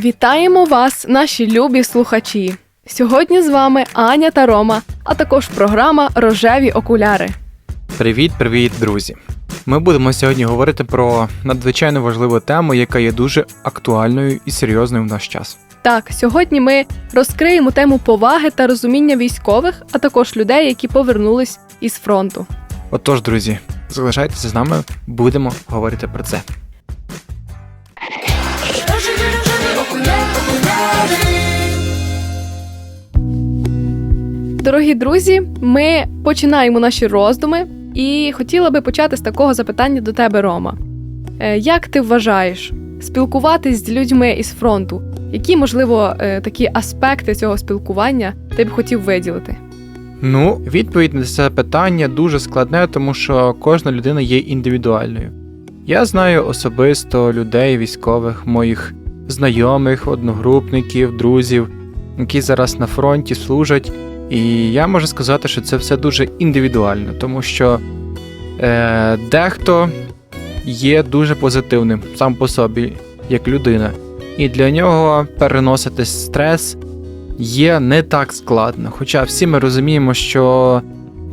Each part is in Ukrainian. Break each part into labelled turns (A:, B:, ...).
A: Вітаємо вас, наші любі слухачі! Сьогодні з вами Аня та Рома, а також програма Рожеві окуляри.
B: Привіт, привіт, друзі! Ми будемо сьогодні говорити про надзвичайно важливу тему, яка є дуже актуальною і серйозною в наш час.
A: Так, сьогодні ми розкриємо тему поваги та розуміння військових, а також людей, які повернулись із фронту.
B: Отож, друзі, залишайтеся з нами, будемо говорити про це.
A: Дорогі друзі, ми починаємо наші роздуми, і хотіла би почати з такого запитання до тебе, Рома. Е, Як ти вважаєш спілкуватись з людьми із фронту? Які, можливо, е, такі аспекти цього спілкування ти б хотів виділити?
B: Ну, відповідь на це питання дуже складне, тому що кожна людина є індивідуальною. Я знаю особисто людей, військових, моїх знайомих, одногрупників, друзів, які зараз на фронті служать. І я можу сказати, що це все дуже індивідуально, тому що е, дехто є дуже позитивним сам по собі, як людина, і для нього переносити стрес є не так складно. Хоча всі ми розуміємо, що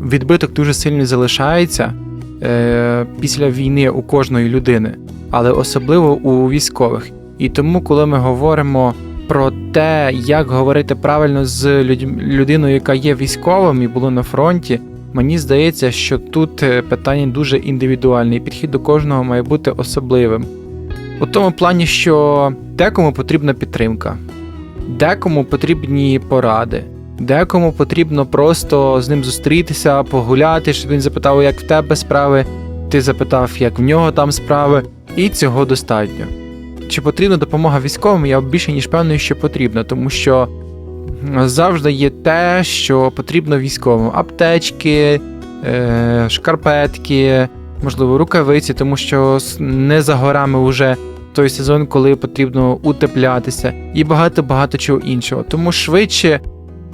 B: відбиток дуже сильно залишається е, після війни у кожної людини, але особливо у військових. І тому, коли ми говоримо про те, як говорити правильно з людиною, яка є військовим і була на фронті, мені здається, що тут е, питання дуже індивідуальне, і підхід до кожного має бути особливим. У тому плані, що декому потрібна підтримка, декому потрібні поради, декому потрібно просто з ним зустрітися, погуляти, щоб він запитав, як в тебе справи, ти запитав, як в нього там справи, і цього достатньо. Чи потрібна допомога військовим? Я більше ніж певний, що потрібно, тому що завжди є те, що потрібно військовим: аптечки, е, шкарпетки, можливо, рукавиці, тому що не за горами вже той сезон, коли потрібно утеплятися, і багато-багато чого іншого. Тому швидше,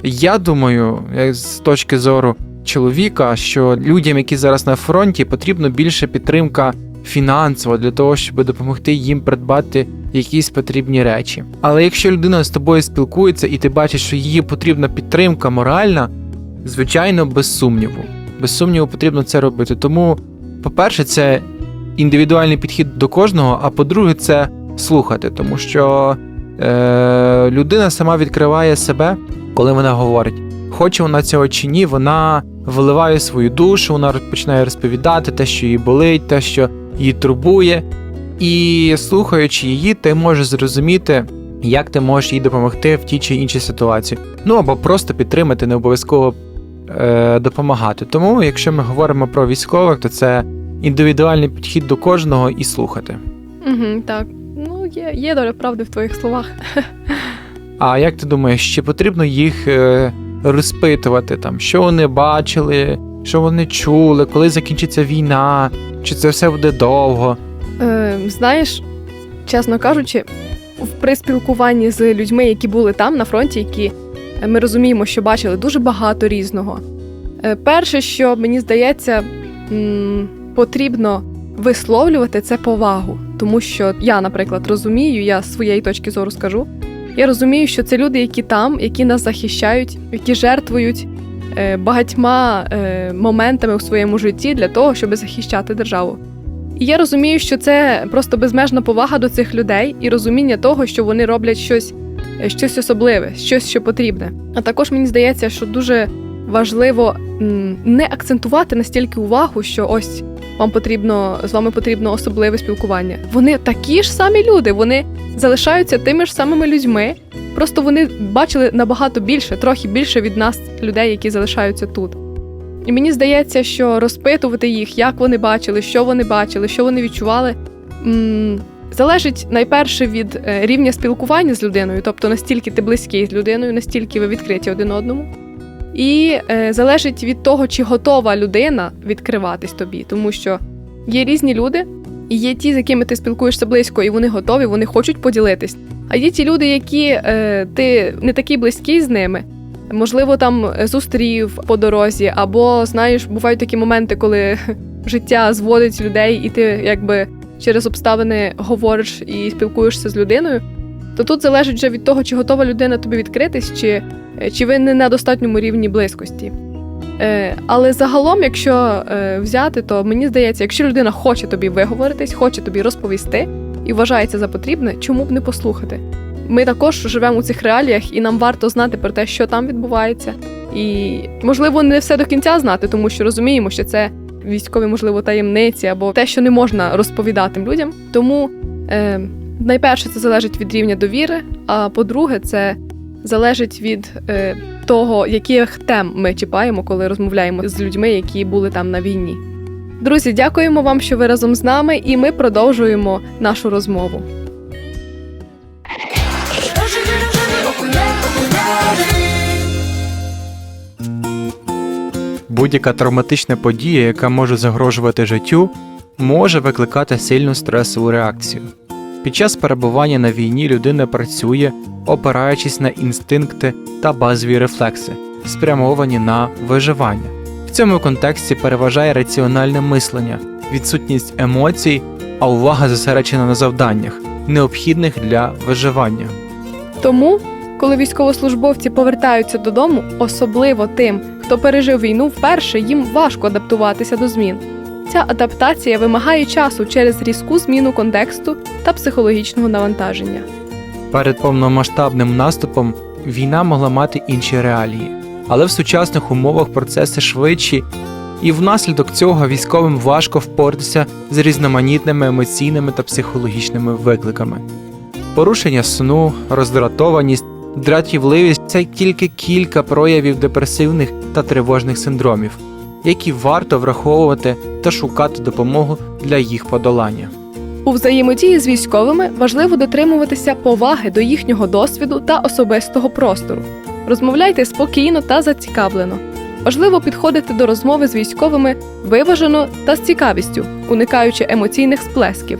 B: я думаю, з точки зору чоловіка, що людям, які зараз на фронті, потрібно більше підтримка фінансово для того, щоб допомогти їм придбати якісь потрібні речі. Але якщо людина з тобою спілкується і ти бачиш, що їй потрібна підтримка моральна, звичайно, без сумніву. Без сумніву потрібно це робити. Тому, по-перше, це індивідуальний підхід до кожного, а по-друге, це слухати, тому що е, людина сама відкриває себе, коли вона говорить. Хоче вона цього чи ні, вона виливає свою душу, вона починає розповідати те, що їй болить, те, що її турбує. І слухаючи її, ти можеш зрозуміти, як ти можеш їй допомогти в тій чи іншій ситуації. Ну або просто підтримати, не обов'язково е, допомагати. Тому, якщо ми говоримо про військових, то це індивідуальний підхід до кожного і слухати.
A: Угу, так. Ну, є, є доля правди в твоїх словах.
B: А як ти думаєш, чи потрібно їх е, розпитувати, там, що вони бачили, що вони чули, коли закінчиться війна, чи це все буде довго?
A: Е, знаєш, чесно кажучи, в- при спілкуванні з людьми, які були там на фронті, які е, ми розуміємо, що бачили дуже багато різного. Е, перше, що мені здається, потрібно висловлювати це повагу, тому що я, наприклад, розумію, я з своєї точки зору скажу. Я розумію, що це люди, які там, які нас захищають, які жертвують е, багатьма е, моментами у своєму житті для того, щоб захищати державу. І я розумію, що це просто безмежна повага до цих людей і розуміння того, що вони роблять щось, е, щось особливе, щось, що потрібне. А також мені здається, що дуже важливо не акцентувати настільки увагу, що ось вам потрібно з вами потрібно особливе спілкування. Вони такі ж самі люди, вони залишаються тими ж самими людьми. Просто вони бачили набагато більше, трохи більше від нас, людей, які залишаються тут. І мені здається, що розпитувати їх, як вони бачили, що вони бачили, що вони відчували, м, залежить найперше від е, рівня спілкування з людиною, тобто настільки ти близький з людиною, настільки ви відкриті один одному. І е, залежить від того, чи готова людина відкриватись тобі, тому що є різні люди, і є ті, з якими ти спілкуєшся близько, і вони готові, вони хочуть поділитись. А є ті люди, які е, ти не такий близький з ними, можливо, там е, зустрів по дорозі, або знаєш, бувають такі моменти, коли життя зводить людей, і ти якби через обставини говориш і спілкуєшся з людиною. То тут залежить вже від того, чи готова людина тобі відкритись, чи, чи ви не на достатньому рівні близькості. Е, але загалом, якщо е, взяти, то мені здається, якщо людина хоче тобі виговоритись, хоче тобі розповісти і вважається за потрібне, чому б не послухати? Ми також живемо у цих реаліях, і нам варто знати про те, що там відбувається. І можливо, не все до кінця знати, тому що розуміємо, що це військові, можливо, таємниці або те, що не можна розповідати людям. Тому е, найперше це залежить від рівня довіри, а по-друге, це залежить від е, того, яких тем ми чіпаємо, коли розмовляємо з людьми, які були там на війні. Друзі, дякуємо вам, що ви разом з нами, і ми продовжуємо нашу розмову.
B: Будь-яка травматична подія, яка може загрожувати життю, може викликати сильну стресову реакцію. Під час перебування на війні людина працює, опираючись на інстинкти та базові рефлекси, спрямовані на виживання. В цьому контексті переважає раціональне мислення, відсутність емоцій, а увага зосереджена на завданнях, необхідних для виживання.
A: Тому, коли військовослужбовці повертаються додому, особливо тим, хто пережив війну вперше, їм важко адаптуватися до змін. Ця адаптація вимагає часу через різку зміну контексту та психологічного навантаження.
B: Перед повномасштабним наступом війна могла мати інші реалії, але в сучасних умовах процеси швидші, і внаслідок цього військовим важко впоратися з різноманітними емоційними та психологічними викликами. Порушення сну, роздратованість, дратівливість це тільки кілька проявів депресивних та тривожних синдромів, які варто враховувати та шукати допомогу для їх подолання.
A: У взаємодії з військовими важливо дотримуватися поваги до їхнього досвіду та особистого простору. Розмовляйте спокійно та зацікавлено. Важливо підходити до розмови з військовими виважено та з цікавістю, уникаючи емоційних сплесків.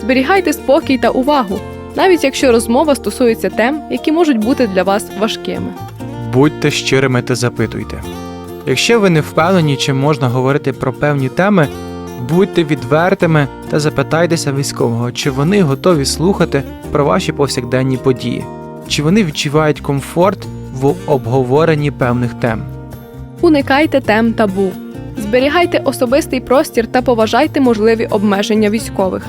A: Зберігайте спокій та увагу, навіть якщо розмова стосується тем, які можуть бути для вас важкими.
B: Будьте щирими та запитуйте. Якщо ви не впевнені, чи можна говорити про певні теми, будьте відвертими та запитайтеся військового, чи вони готові слухати про ваші повсякденні події, чи вони відчувають комфорт в обговоренні певних тем.
A: Уникайте тем табу. Зберігайте особистий простір та поважайте можливі обмеження військових.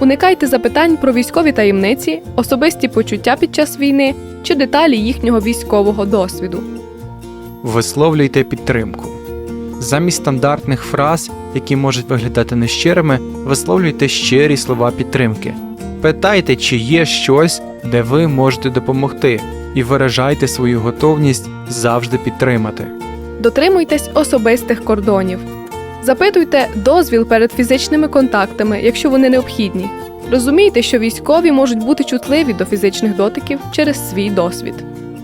A: Уникайте запитань про військові таємниці, особисті почуття під час війни чи деталі їхнього військового досвіду.
B: Висловлюйте підтримку. Замість стандартних фраз, які можуть виглядати нещирими, висловлюйте щирі слова підтримки. Питайте, чи є щось, де ви можете допомогти, і виражайте свою готовність завжди підтримати.
A: Дотримуйтесь особистих кордонів. Запитуйте дозвіл перед фізичними контактами, якщо вони необхідні. Розумійте, що військові можуть бути чутливі до фізичних дотиків через свій досвід.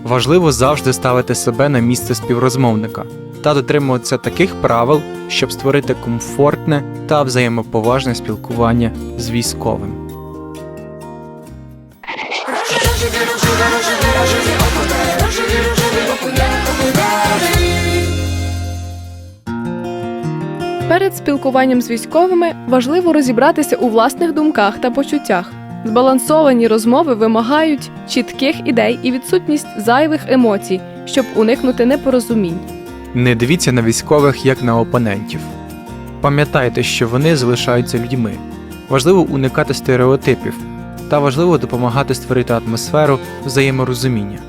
B: Важливо завжди ставити себе на місце співрозмовника та дотримуватися таких правил, щоб створити комфортне та взаємоповажне спілкування з військовим.
A: Перед спілкуванням з військовими важливо розібратися у власних думках та почуттях. Збалансовані розмови вимагають чітких ідей і відсутність зайвих емоцій, щоб уникнути непорозумінь.
B: Не дивіться на військових як на опонентів. Пам'ятайте, що вони залишаються людьми. Важливо уникати стереотипів та важливо допомагати створити атмосферу взаєморозуміння.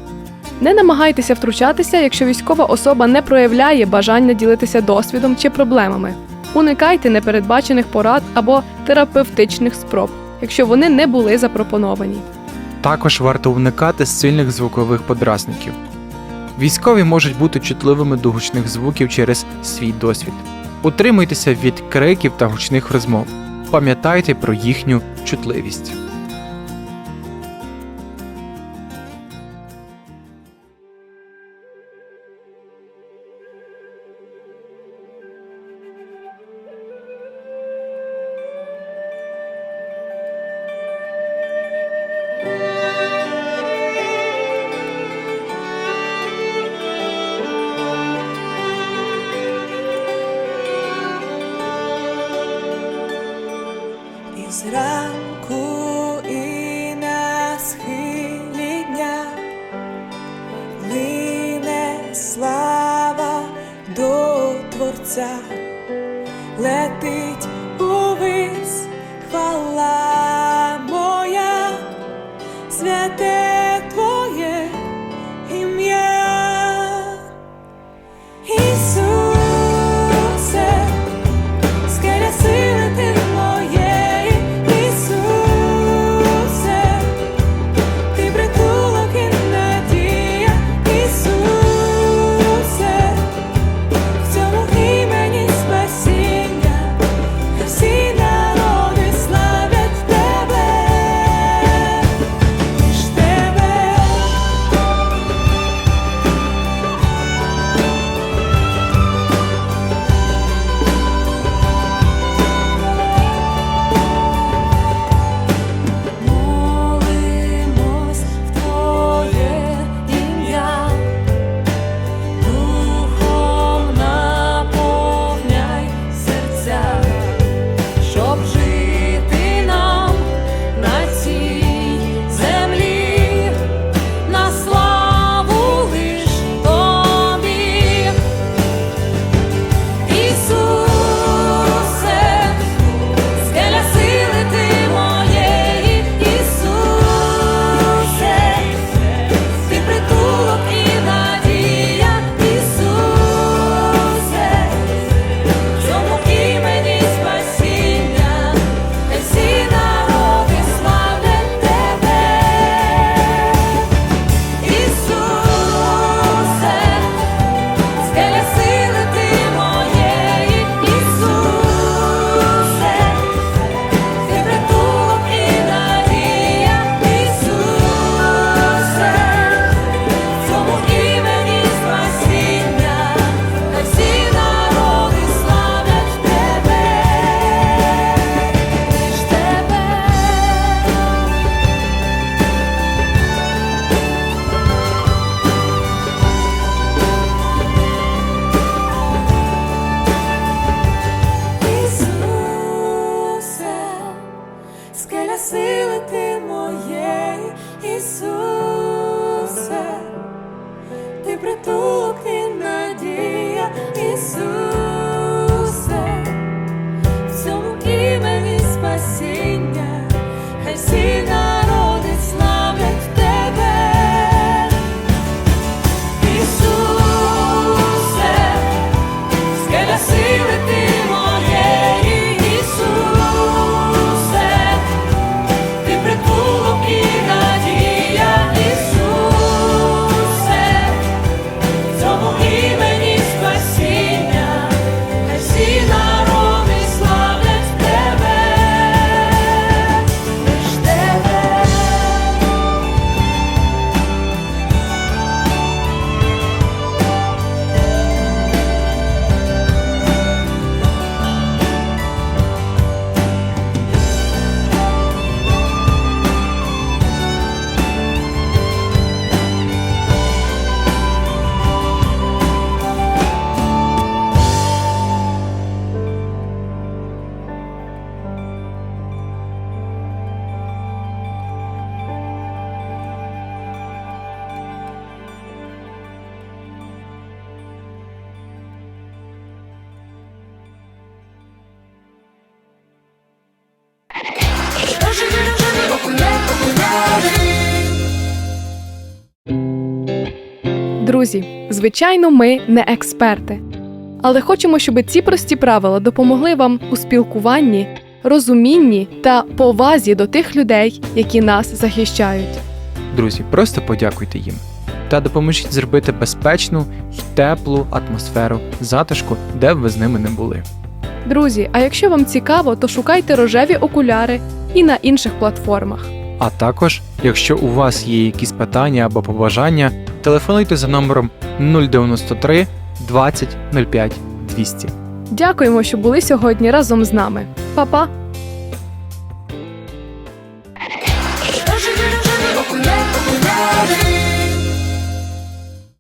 A: Не намагайтеся втручатися, якщо військова особа не проявляє бажання ділитися досвідом чи проблемами. Уникайте непередбачених порад або терапевтичних спроб, якщо вони не були запропоновані.
B: Також варто уникати сильних звукових подразників. Військові можуть бути чутливими до гучних звуків через свій досвід. Утримуйтеся від криків та гучних розмов. Пам'ятайте про їхню чутливість.
C: Творця, летить увись хвала сили ти моєї, Ісусе, ти притулок
A: Друзі, звичайно, ми не експерти, але хочемо, щоб ці прості правила допомогли вам у спілкуванні, розумінні та повазі до тих людей, які нас захищають.
B: Друзі, просто подякуйте їм та допоможіть зробити безпечну й теплу атмосферу затишку, де б ви з ними не були.
A: Друзі, а якщо вам цікаво, то шукайте рожеві окуляри і на інших платформах.
B: А також, якщо у вас є якісь питання або побажання, телефонуйте за номером 093 20 05 200.
A: Дякуємо, що були сьогодні разом з нами. Па-па!